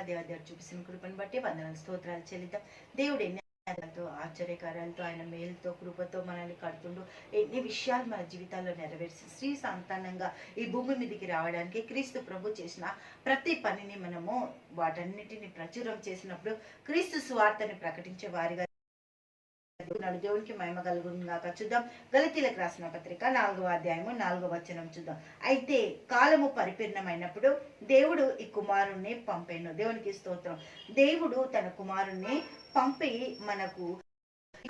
గాక దేవాదేవుడు చూపిస్తున్న కృపను బట్టి వందనాలు స్తోత్రాలు చెల్లిద్దాం. దేవుడు ఎన్ని ఆశ్చర్యకారాలతో ఆయన మేలుతో కృపతో మనల్ని కడుతుండు ఎన్ని విషయాలు మన జీవితాల్లో నెరవేర్చి శ్రీ సంతానంగా ఈ భూమి మీదకి రావడానికి క్రీస్తు ప్రభు చేసిన ప్రతి పనిని మనము వాటన్నిటిని ప్రచురం చేసినప్పుడు క్రీస్తు స్వార్థని ప్రకటించే వారిగా ఉన్నాడు. దేవునికి మహిమ కలుగుగాక చూద్దాం. గలతీలకు రాసిన పత్రిక నాలుగవ అధ్యాయము నాలుగవ వచనం చూద్దాం. అయితే కాలము పరిపీర్ణమైనప్పుడు దేవుడు ఈ కుమారుణ్ణి పంపాను. దేవునికి స్తోత్రం. దేవుడు తన కుమారుణ్ణి పంపి మనకు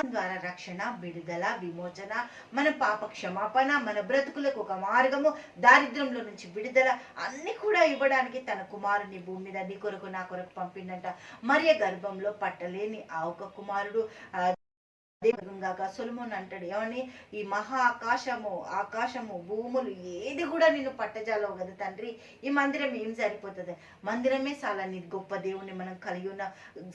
ద్వారా రక్షణ విడుదల విమోచన మన పాప క్షమాపణ మన బ్రతుకులకు ఒక మార్గము దారిద్ర్యంలో నుంచి విడుదల అన్ని కూడా ఇవ్వడానికి తన కుమారుని భూమి మీద నీ కొరకు నా కొరకు పంపిండంట మరియ గర్భంలో పట్టలేని ఆ ఒక కుమారుడు ఆ గాక అంటాడు. ఏమని? ఈ మహా ఆకాశము ఆకాశము భూములు ఏది కూడా నిన్ను పట్టజాలవు కదా తండ్రి. ఈ మందిరం ఏం సరిపోతుంది? మందిరమే చాలా నీ గొప్ప దేవుని మనం కలిగి ఉన్న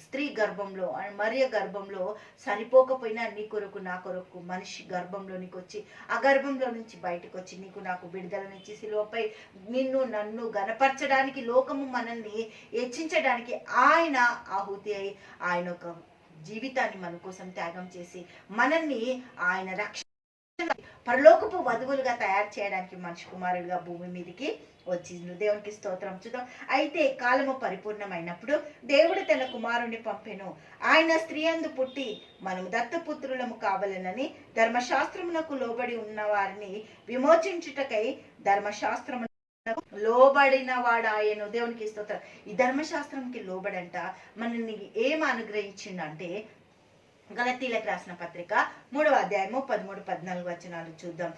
స్త్రీ గర్భంలో మరియ గర్భంలో సరిపోకపోయినా నీ కొరకు నా కొరకు మనిషి గర్భంలోనికి వచ్చి ఆ గర్భంలో నుంచి బయటకు వచ్చి నీకు నాకు విడుదలనిచ్చి శిలువపై నిన్ను నన్ను గనపరచడానికి లోకము మనల్ని హెచ్చించడానికి ఆయన ఆహుతి అయి ఆయన ఒక జీవితాన్ని మన కోసం త్యాగం చేసి మనల్ని ఆయన రక్షణ పరలోకపు వధువులుగా తయారు చేయడానికి మనిషి కుమారుడిగా భూమి మీదకి వచ్చింది. దేవునికి స్తోత్రం. చూద్దాం. అయితే కాలము పరిపూర్ణమైనప్పుడు దేవుడు తన కుమారుణ్ణి పంపెను. ఆయన స్త్రీ అందు పుట్టి మనము దత్తపుత్రులము కావాలనని ధర్మశాస్త్రమునకు లోబడి ఉన్న వారిని విమోచించుటకై ధర్మశాస్త్రము లోబడిన వాడు ఆయను దేవునికి స్తోత్రం. ఈ ధర్మశాస్త్రంకి లోబడంట మనల్ని ఏం అనుగ్రహించిందంటే గలతీలకు రాసిన పత్రిక మూడవ అధ్యాయము పదమూడు పద్నాలుగు వచనాలు చూద్దాం.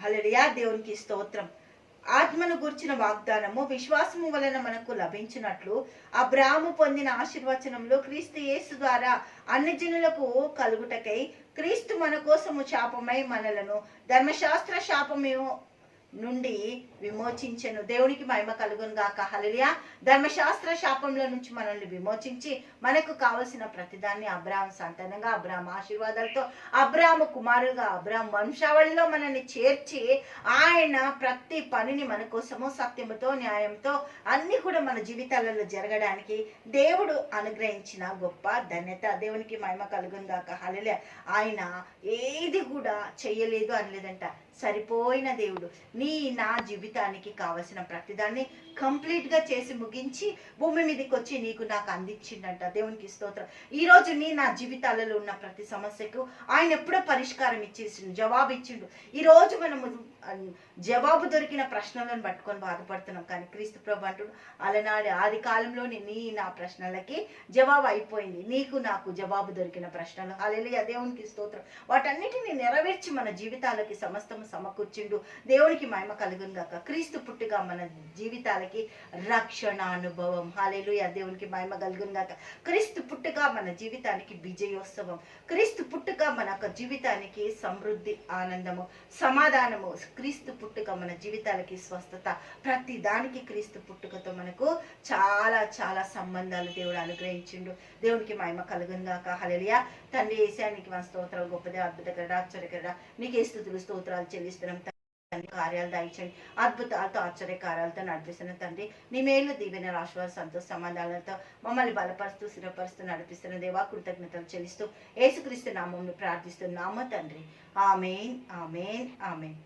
హలడియా దేవునికి స్తోత్రం. ఆత్మను గుర్చిన వాగ్దానము విశ్వాసము వలన మనకు లభించినట్లు అబ్రాహము పొందిన ఆశీర్వచనంలో క్రీస్తు యేసు ద్వారా అన్ని జనులకు కలుగుటకై క్రీస్తు మన కోసము శాపమై మనలను ధర్మశాస్త్ర శాపమేమో నుండి విమోచించను. దేవునికి మహిమ కలుగును గాక. హలలియా ధర్మశాస్త్ర శాపంలో నుంచి మనల్ని విమోచించి మనకు కావలసిన ప్రతిదాన్ని అబ్రాహం సంతానంగా అబ్రాహం ఆశీర్వాదాలతో అబ్రాహము కుమారుగా అబ్రాహం వంశావళిలో మనల్ని చేర్చి ఆయన ప్రతి పనిని మన కోసము సత్యముతో న్యాయంతో అన్ని కూడా మన జీవితాలలో జరగడానికి దేవుడు అనుగ్రహించిన గొప్ప ధన్యత దేవునికి మహిమ కలుగును గాక. హలలియా ఆయన ఏది కూడా చెయ్యలేదు అనలేదంట. సరిపోయిన దేవుడు. నీ నా జీవితానికి కావలసిన ప్రతిదాన్ని కంప్లీట్గా చేసి ముగించి భూమి మీదకి వచ్చి నీకు నాకు అందించిందంట దేవునికి స్తోత్రం. ఈ రోజు నీ నా జీవితాలలో ఉన్న ప్రతి సమస్యకు ఆయన ఎప్పుడో పరిష్కారం ఇచ్చేసిండు జవాబు ఇచ్చిండు. ఈ రోజు మనము జవాబు దొరికిన ప్రశ్నలను పట్టుకొని బాధపడుతున్నాం. కానీ క్రీస్తు ప్రభు అంటుడు అలనాడు ఆది కాలంలోని నీ నా ప్రశ్నలకి జవాబు అయిపోయింది. నీకు నాకు జవాబు దొరికిన ప్రశ్నలు. అలెలియ దేవునికి స్తోత్రం. వాటన్నిటిని నెరవేర్చి మన జీవితాలకి సమస్తము సమకూర్చిండు. దేవునికి మహిమ కలుగును గాక. క్రీస్తు పుట్టుగా మన జీవితాలకి రక్షణ అనుభవం. హాలేలుయ దేవునికి మహిమ కలుగును గాక. క్రీస్తు పుట్టుగా మన జీవితానికి విజయోత్సవం. క్రీస్తు పుట్టుగా మన యొక్క జీవితానికి సమృద్ధి ఆనందము సమాధానము. క్రీస్తు పుట్టుక మన జీవితాలకి స్వస్థత. ప్రతి దానికి క్రీస్తు పుట్టుకతో మనకు చాలా చాలా సంబంధాలు దేవుడు అనుగ్రహించిండు. దేవునికి మహిమ కలుగును గాక. హల్లెలూయా. తండ్రి ఏసానికి మన స్తోత్రం. గొప్పదే అద్భుతకర ఆశ్చర్యకర. నీకే స్థుతులు స్తోత్రాలు చెల్లిస్తున్నాం. తండ్రి కార్యాలు దాయించండి అద్భుతాలతో ఆశ్చర్యకారాలతో నడిపిస్తున్న తండ్రి నీ మేలు దీవెన రాశివారి సంతోష సమాధానాలతో మమ్మల్ని బలపరుస్తూ స్థిరపరుస్తూ నడిపిస్తున్న దేవా కృతజ్ఞతలు చెల్లిస్తూ ఏసుక్రీస్తు నామంను ప్రార్థిస్తున్నాము తండ్రి. Amen amen amen.